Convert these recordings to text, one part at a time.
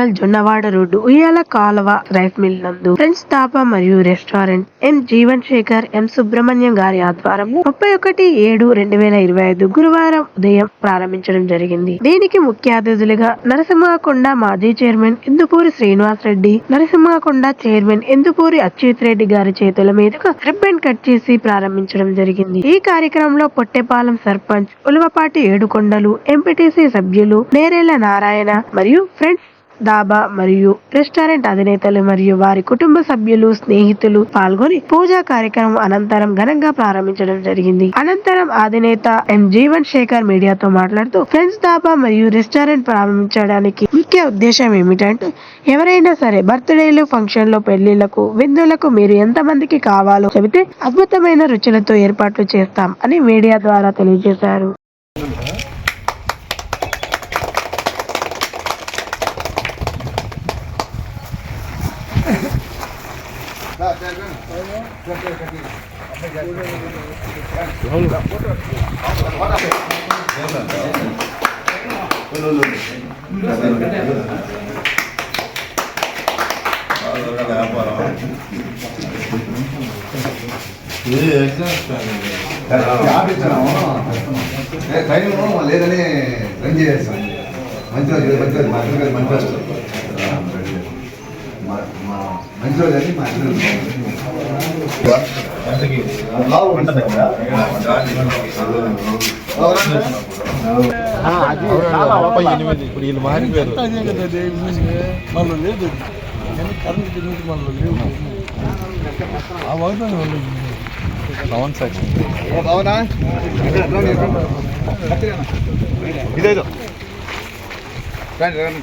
Signal Jonnawada road ఉయ్యాల కాలువ rice mill నందు ఫ్రెండ్స్ తాపా మరియు restaurant M Jeevan Shekhar M Subrahmanyam గారి ఆధ్వర్యంలో ముప్పై ఒకటి ఏడు రెండు వేల ఇరవై ఐదు గురువారం ఉదయం ప్రారంభించడం జరిగింది. దీనికి ముఖ్య అతిథులుగా నరసింహకొండ మాజీ చైర్మన్ ఇందుపూరి శ్రీనివాస్ రెడ్డి నరసింహకొండ చైర్మన్ ఇందుపూరి అచ్యుత్ రెడ్డి గారి చేతుల మీదుగా రిబ్బన్ కట్ చేసి ప్రారంభించడం జరిగింది. ఈ కార్యక్రమంలో పొట్టెపాలెం సర్పంచ్ ఉలవపాటి ఏడుకొండలు ఎంపీటీసీ సభ్యులు నేరేళ్ళ నారాయణ మరియు ఫ్రెండ్స్ దాబా మరియు రెస్టారెంట్ అధినేతలు మరియు వారి కుటుంబ సభ్యులు స్నేహితులు పాల్గొని పూజా కార్యక్రమం అనంతరం ఘనంగా ప్రారంభించడం జరిగింది. అనంతరం అధినేత ఎం. జీవన్ శేఖర్ మీడియాతో మాట్లాడుతూ ఫ్రెండ్స్ దాబా మరియు రెస్టారెంట్ ప్రారంభించడానికి ముఖ్య ఉద్దేశం ఏమిటంటే ఎవరైనా సరే బర్త్డేలు ఫంక్షన్లు పెళ్ళిళ్ళకు విందులకు మీరు ఎంత మందికి కావాలో చెబితే అద్భుతమైన రుచులతో ఏర్పాట్లు చేస్తాం అని మీడియా ద్వారా తెలియజేశారు. లేదని రన్ చేస్తాను మంచిగా మంచిగా మంచి మంచిగా మా అతను మంచి రోజు మా- మా మంచి రోజు అని మా అతను ముప్పై ఎనిమిది ఇప్పుడు వీళ్ళు మారిపోయారు మళ్ళీ లేదు కానీ కరెంట్ గురించి మళ్ళీ లేవు ఆ వాగ్దానం వాళ్ళు పవన్ సాక్షి అవునా ఇదేదో రండి రండి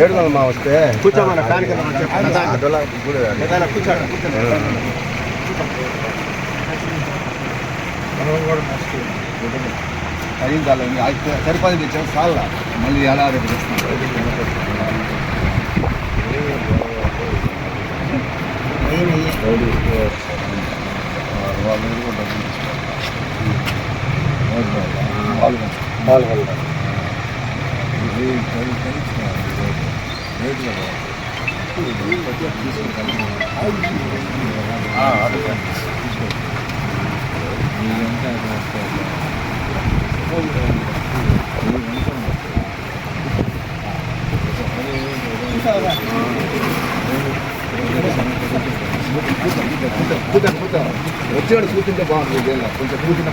ఏడు మా వస్తే. కూర్చోమన్న సరిపది తెచ్చాం చాలా మళ్ళీ రేపు చేస్తాం కూర్చోండి కూర్చోండి. వచ్చేవాడు కూర్చుంటే బాగుంటుంది. కొంచెం కూర్చుంటే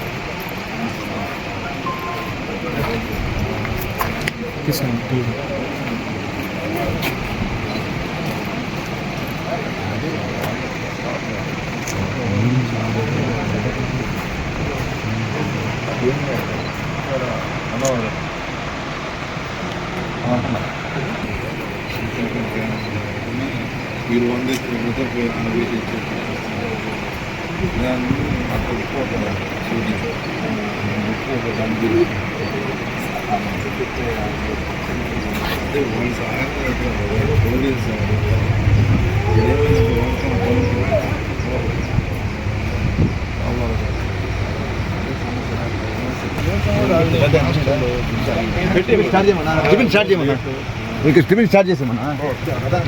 బాగుంటుంది మీరు వంద దాన్ని అక్కడ షూటింగ్ டிஃபன் சார்ஜ் உங்களுக்கு டிஃபன் சார்ஜஸ் அதான்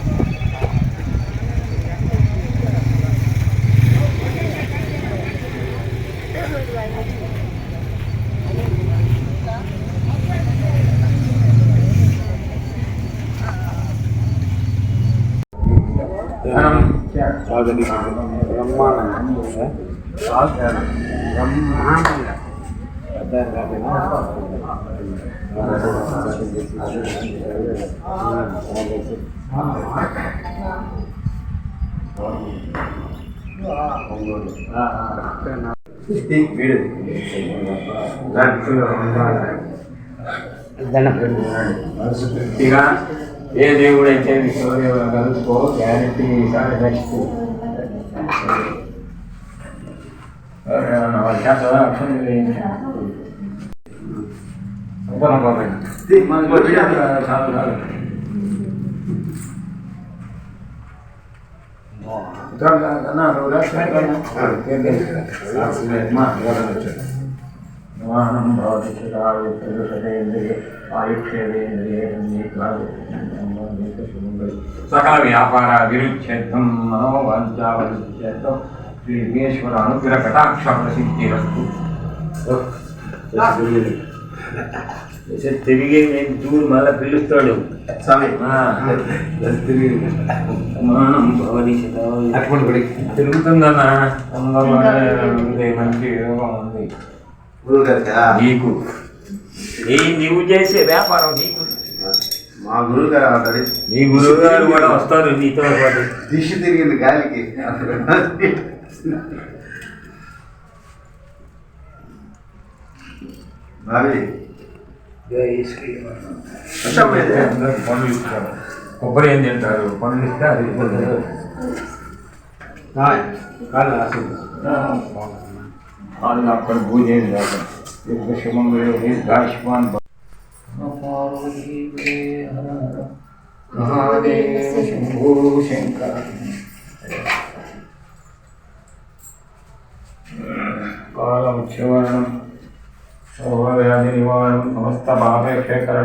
చేయమన్నా మీకు టిఫిన్ స్టార్ట్ చేసామన్నా గిన్నెలు కట్టించాలి. ఇక ఏ దేవుడు అయితే విశ్వదేవ కలుసుకో గ్యారంటీ ఈసారి నెక్స్ట్ వాహనం భవతి చిరాయు ప్రజుషేంద్రియ ఆయుష్యేంద్రియ సకల వ్యాపార అభిరుచ్యర్థం మనోవాంఛావృత్యర్థం శ్రీ విఘ్నేశ్వర అనుగ్రహ కటాక్ష ప్రసిద్ధిరస్తు తిరిగి నేను చూడు మళ్ళీ పిలుస్తాడు. మానం శతాయు తిరుగుతుందన్న మంచి యోగం ఉంది. నీకు. నీ నీవు చేసే వ్యాపారం నీకు? మా గురువు గారు ఆల్రెడీ నీ గురువు గారు కూడా వస్తారు నీతో పాటు. దిష్టి తిరిగింది గాలికి. భావి పండ్లు ఇస్తారు కొబ్బరి ఏం తింటారు పండ్లు ఇస్తే అది వాళ్ళు అక్కడ పూజ ఏం కాదు శుభంగా దీర్ఘాయుష్మాన్ భవ. మహాదేవ శంభో శంకర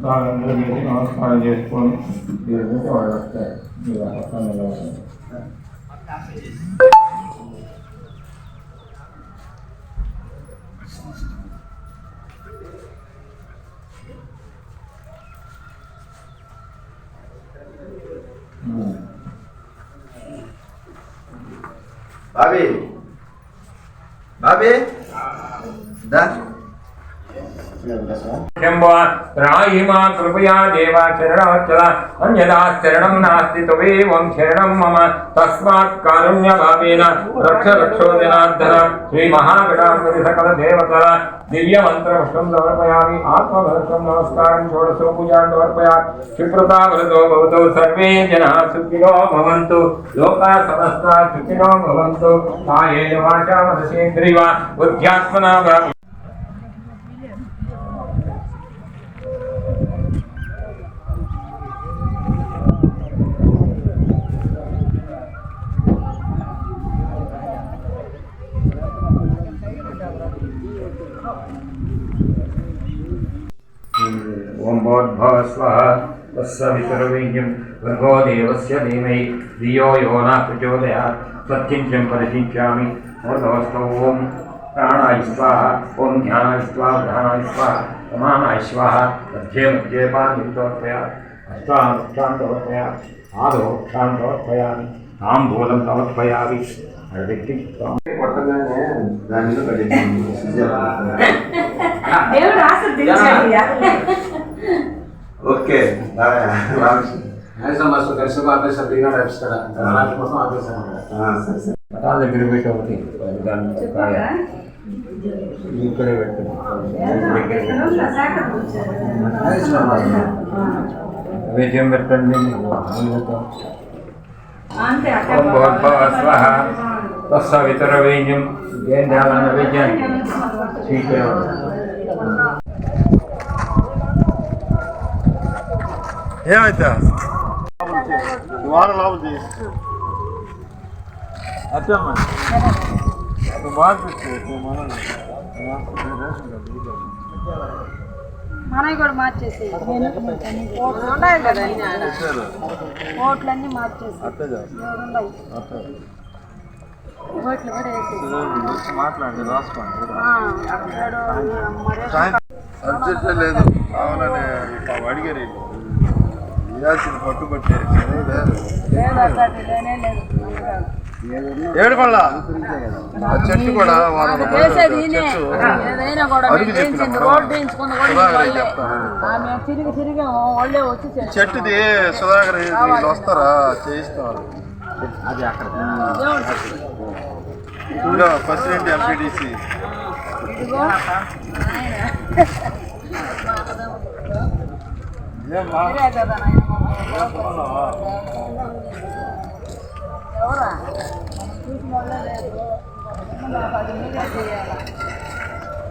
అందరికీ అందరికీ నమస్కారం చేసుకొని దేవుడికి వాళ్ళు వస్తారు మీరు పక్కన నిలబడండి. భావి శంభో రాయిమా కృపయా దేవా చరణవచ్చల అన్యదా శరణం నాస్తి త్వమేవం శరణం మమ తస్మాత్ కారుణ్యభావేన రక్ష రక్షో జనార్దన శ్రీ మహాగణాధిపతి సకల దేవతల దివ్య మంత్రపుష్పం సమర్పయామి ఆత్మభద్రం నమస్కారం షోడశో పూజాం సమర్పయామి క్షిప్రతావృతో భవతు సర్వే జనా సుఖినో భవంతు లోకా సమస్తా సుఖినో భవంతు కాయేన వాచా మనసేంద్రియ బుద్ధ్యాత్మనా ధియో యో న ప్రచోదయాత్ సత్కించం పరిశించామి మూర్ధవస్థ ఓం ప్రాణాయ స్వాహ ఓం ధ్యానాయ స్వాహ ధ్యానాయ స్వాహ సమానాయ స్వాహ మధ్యే మధ్యే పాదితోత్పయాత్ అష్టానుష్ఠాన్ సమర్పయామి ఆదో క్షాన్ సమర్పయామి తాంబూలం సమర్పయామి వ్యక్తి కొట్టగానే దానిలో కట్టింది దేవుడు ఆశ దించాడు ఓకే. రామకృష్ణ. మాస్టర్ కలిసి ఆపేసారు రీనాడు ఆపిస్తాడు అలాంటి కోసం ఆపేసాను ఆ, సరే సరే. పటాల దగ్గర పెట్టి. ఒకటి. ఇక్కడే పెట్టండి. ఏమైతే వారం లోపల చేయి. అత్తమ్మా మార్పించు మనవి కూడా మార్చేసి ఉన్నాయి కదా ఓట్లన్నీ మార్చేసి ఓట్లు కూడా మాట్లాడండి రాసుకోండి. లేదు. అడిగారు పట్టుబట్టి అందుకని. ఏడుకొండ ఆ చెట్టు కూడా. చెట్టు. అడుగు చెప్పిన వాళ్ళే. చేస్తారు. చెట్టుది సుధాకర్ వీళ్ళు వస్తారా? చేయిస్తారు దేవుడు ఇంకా ప్రెసిడెంట్ ఎంపీటీసీ. ఏమ్మా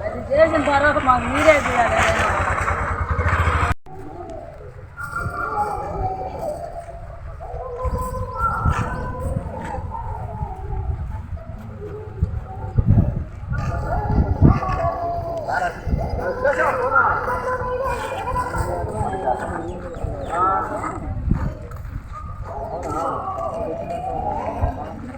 అది చేసిన తర్వాత మాకు మీరే చేయాలి.